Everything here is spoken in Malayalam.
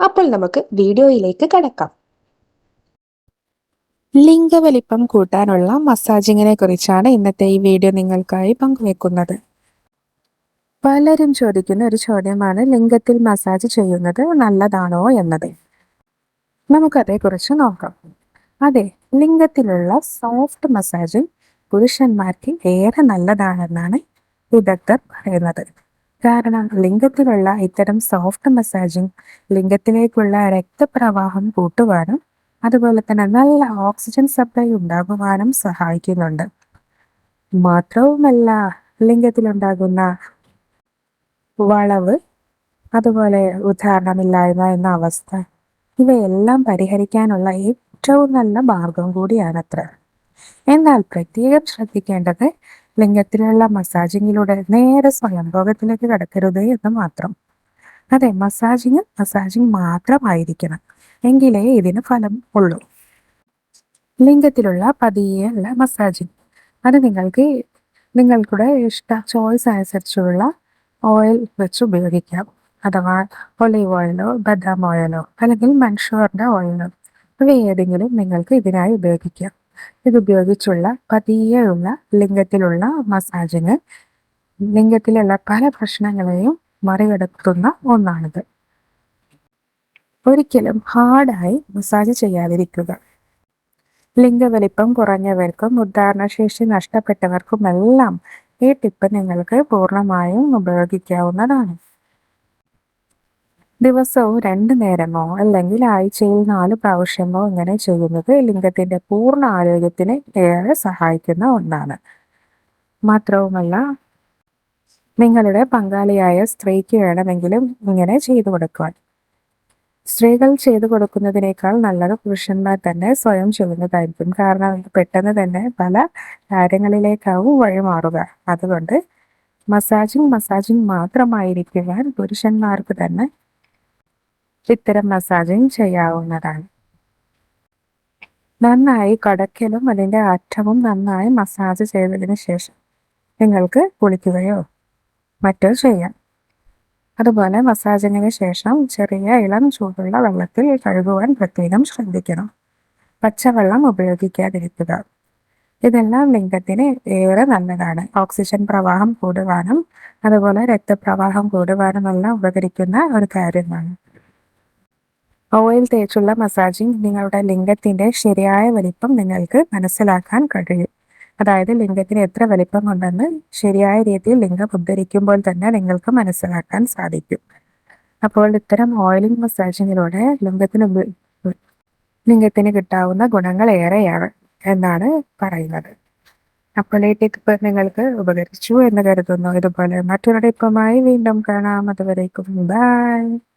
അപ്പോൾ നമുക്ക് വീഡിയോയിലേക്ക് കടക്കാം. ലിംഗവലിപ്പം കൂട്ടാനുള്ള മസാജിങ്ങിനെ കുറിച്ചാണ് ഇന്നത്തെ ഈ വീഡിയോ നിങ്ങൾക്കായി പങ്കുവെക്കുന്നത്. പലരും ചോദിക്കുന്ന ഒരു ചോദ്യമാണ് ലിംഗത്തിൽ മസാജ് ചെയ്യുന്നത് നല്ലതാണോ എന്നത്? നമുക്കതേക്കുറിച്ച് നോക്കാം. അതെ ലിംഗത്തിലുള്ള സോഫ്റ്റ് മസാജ് പുരുഷന്മാർക്ക് ഏറെ നല്ലതാണെന്നാണ് വിദഗ്ധർ പറയുന്നത്. കാരണം ലിംഗത്തിലുള്ള ഇത്തരം സോഫ്റ്റ് മസാജിങ് ലിംഗത്തിലേക്കുള്ള രക്തപ്രവാഹം കൂട്ടുവാനും അതുപോലെ തന്നെ നല്ല ഓക്സിജൻ സപ്ലൈ ഉണ്ടാകുവാനും സഹായിക്കുന്നുണ്ട്. മാത്രവുമല്ല ലിംഗത്തിലുണ്ടാകുന്ന വളവ് അതുപോലെ ഉദാഹരണമില്ലായ്മ എന്ന അവസ്ഥ ഇവയെല്ലാം പരിഹരിക്കാനുള്ള ഏറ്റവും നല്ല മാർഗം കൂടിയാണത്ര. എന്നാൽ പ്രത്യേകം ശ്രദ്ധിക്കേണ്ടത് ലിംഗത്തിലുള്ള മസാജിങ്ങിലൂടെ നേരെ സ്വയംഭോഗത്തിലേക്ക് കടക്കരുത് എന്ന് മാത്രം. അതെ മസാജിങ് മസാജിങ് മാത്രമായിരിക്കണം എങ്കിലേ ഇതിന് ഫലം ഉള്ളൂ. ലിംഗത്തിലുള്ള പതിയെയുള്ള മസാജിങ്. അത് നിങ്ങൾക്ക് നിങ്ങൾക്കുടെ ഇഷ്ട ചോയ്സ് അനുസരിച്ചുള്ള ഓയിൽ വെച്ച് ഉപയോഗിക്കാം. അഥവാ ഒലീവ് ഓയിലോ ബദാം ഓയിലോ അല്ലെങ്കിൽ മൺഷൂറിന്റെ ഓയിലോ ഇവ ഏതെങ്കിലും നിങ്ങൾക്ക് ഇതിനായി ഉപയോഗിക്കാം. ഇതുപയോഗിച്ചുള്ള പതിയെയുള്ള ലിംഗത്തിലുള്ള മസാജിങ് ലിംഗത്തിലുള്ള പല പ്രശ്നങ്ങളെയും മറികടക്കുന്ന ഒന്നാണിത്. ഒരിക്കലും ഹാർഡായി മസാജ് ചെയ്യാതിരിക്കുക. ലിംഗവലിപ്പം കുറഞ്ഞവർക്കും ഉദ്ധാരണശേഷി നഷ്ടപ്പെട്ടവർക്കുമെല്ലാം ഈ ടിപ്പ് നിങ്ങൾക്ക് പൂർണമായും ഉപയോഗിക്കാവുന്നതാണ്. ദിവസവും രണ്ടു നേരമോ അല്ലെങ്കിൽ ആഴ്ചയിൽ നാല് പ്രാവശ്യമോ ഇങ്ങനെ ചെയ്യുന്നത് ലിംഗത്തിന്റെ പൂർണ ആരോഗ്യത്തിന് ഏറെ സഹായിക്കുന്ന ഒന്നാണ്. മാത്രവുമല്ല നിങ്ങളുടെ പങ്കാളിയായ സ്ത്രീക്ക് വേണമെങ്കിലും ഇങ്ങനെ ചെയ്തു കൊടുക്കുവാൻ. സ്ത്രീകൾ ചെയ്തു കൊടുക്കുന്നതിനേക്കാൾ നല്ലത് പുരുഷന്മാർ തന്നെ സ്വയം ചെയ്യുന്നതായിരിക്കും. കാരണം പെട്ടെന്ന് തന്നെ പല കാര്യങ്ങളിലേക്കാവും വഴിമാറുക അതുകൊണ്ട് മസാജിങ് മസാജിങ് മാത്രമായിരിക്കുവാൻ പുരുഷന്മാർക്ക് തന്നെ ഇത്തരം മസാജിങ് ചെയ്യാവുന്നതാണ്. നന്നായി കടക്കലും അതിന്റെ അറ്റവും നന്നായി മസാജ് ചെയ്തതിന് ശേഷം നിങ്ങൾക്ക് കുളിക്കുകയോ മറ്റോ ചെയ്യാം. അതുപോലെ മസാജിങ്ങിന് ശേഷം ചെറിയ ഇളം ചൂടുള്ള വെള്ളത്തിൽ കഴുകുവാൻ പ്രത്യേകം ശ്രദ്ധിക്കണം. പച്ചവെള്ളം ഉപയോഗിക്കാതിരിക്കുക. ഇതെല്ലാം ലിംഗത്തിന് ഏറെ നല്ലതാണ്. ഓക്സിജൻ പ്രവാഹം കൂടുവാനും അതുപോലെ രക്തപ്രവാഹം കൂടുവാനുമെല്ലാം ഉപകരിക്കുന്ന ഒരു കാര്യമാണ്. ഓയിൽ തേച്ചുള്ള മസാജിങ് നിങ്ങളുടെ ലിംഗത്തിന്റെ ശരിയായ വലിപ്പം നിങ്ങൾക്ക് മനസ്സിലാക്കാൻ കഴിയും. അതായത് ലിംഗത്തിന് എത്ര വലിപ്പമുണ്ടെന്ന് ശരിയായ രീതിയിൽ ലിംഗം ഉദ്ധരിക്കുമ്പോൾ തന്നെ നിങ്ങൾക്ക് മനസ്സിലാക്കാൻ സാധിക്കും. അപ്പോൾ ഇത്തരം ഓയിലിംഗ് മസാജിങ്ങിലൂടെ ലിംഗത്തിന് ലിംഗത്തിന് കിട്ടാവുന്ന ഗുണങ്ങൾ ഏറെയാണ് എന്നാണ് പറയുന്നത്. അപ്പോൾ ഈ ടിപ്പ് നിങ്ങൾക്ക് ഉപകരിച്ചു എന്ന് കരുതുന്നു. ഇതുപോലെ മറ്റൊരു ടിപ്പുമായി വീണ്ടും കാണാം. അതുവരേക്കും ബൈ.